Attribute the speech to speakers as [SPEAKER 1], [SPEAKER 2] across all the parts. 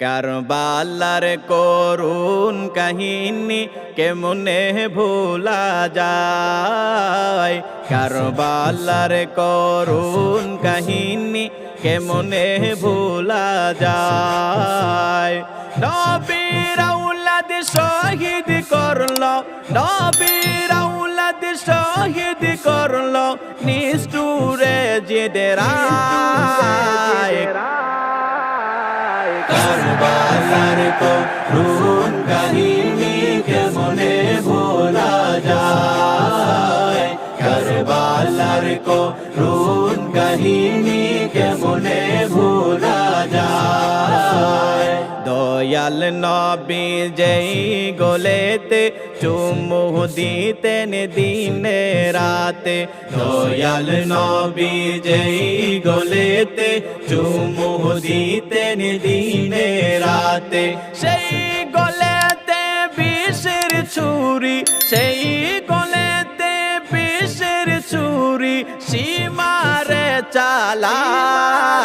[SPEAKER 1] কারবালার করুণ কাহিনী কেমনে ভোলা যায়? কারবালার করুণ কাহিনী কেমনে ভোলা যায়? নবীর আউলাদ শহীদ করল নবীর আউলাদ শহীদ করল নিষ্ঠুরে জেদেরায় কারবালার করুণ কাহিনী কেমনে ভোলা যায় কারবালার করুণ কাহিনী কেমনে ভোলা দয়াল নবী যেই গোলেতে চুমু দিতেন দিনে রাতে। দয়াল নবী যেই গোলেতে চুমু দিতেন দিনে রাতে। সেই গলেতে বিষের ছুরি, সেই গলেতে বিষের ছুরি, সীমারে চালায়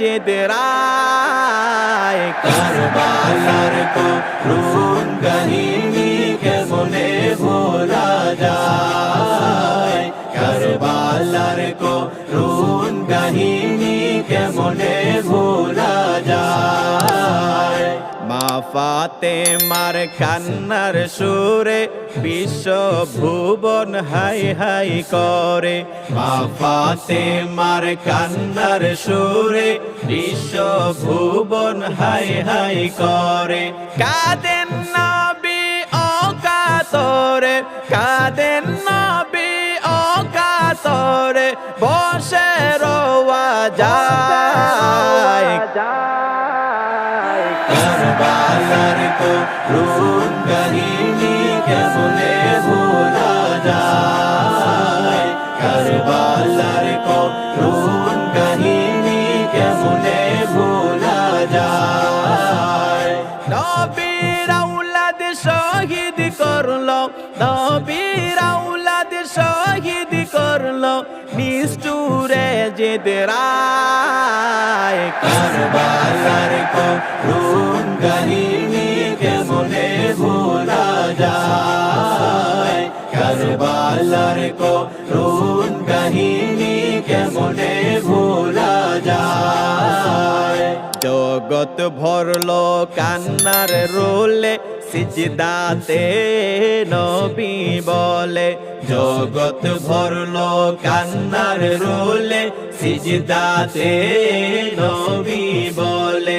[SPEAKER 1] জেদরায় কারবালার করুণ কাহিনী কেমনে ফাতে মার কান্নার সুরে বিশ্ব ভুবন হাই হাই করে। ফাতে মার কান্নার সুরে বিশ্ব ভুবন হাই হাই করে। কাদেন নবী ও কাতরে কাদেন নবী ও কাতরে করুণ কাহিনী কেমনে ভোলা যায়? কারবালার করুণ কাহিনী কেমনে ভোলা যায়? নবীর আউলাদ শহীদ করল নবীর আউলাদ শহীদ করল নিষ্ঠুরে জেদরায় কারবালার করুণ কাহিনী কারবালার করুণ কাহিনী যায়? জগৎ ভরলো কান্নার রোলে সিজদাতে নবী বলে। জগত ভরলো কান্নার রোলে সিজদাতে নবী বলে।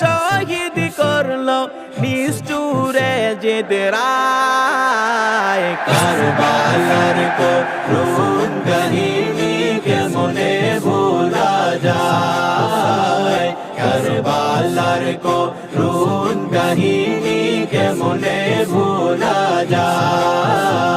[SPEAKER 1] শহীদ করল নিষ্ঠুরে জেদরায় কারবালার করুণ কাহিনী কেমনে ভোলা যায়? কারবালার করুণ কাহিনী কেমনে ভোলা যায়?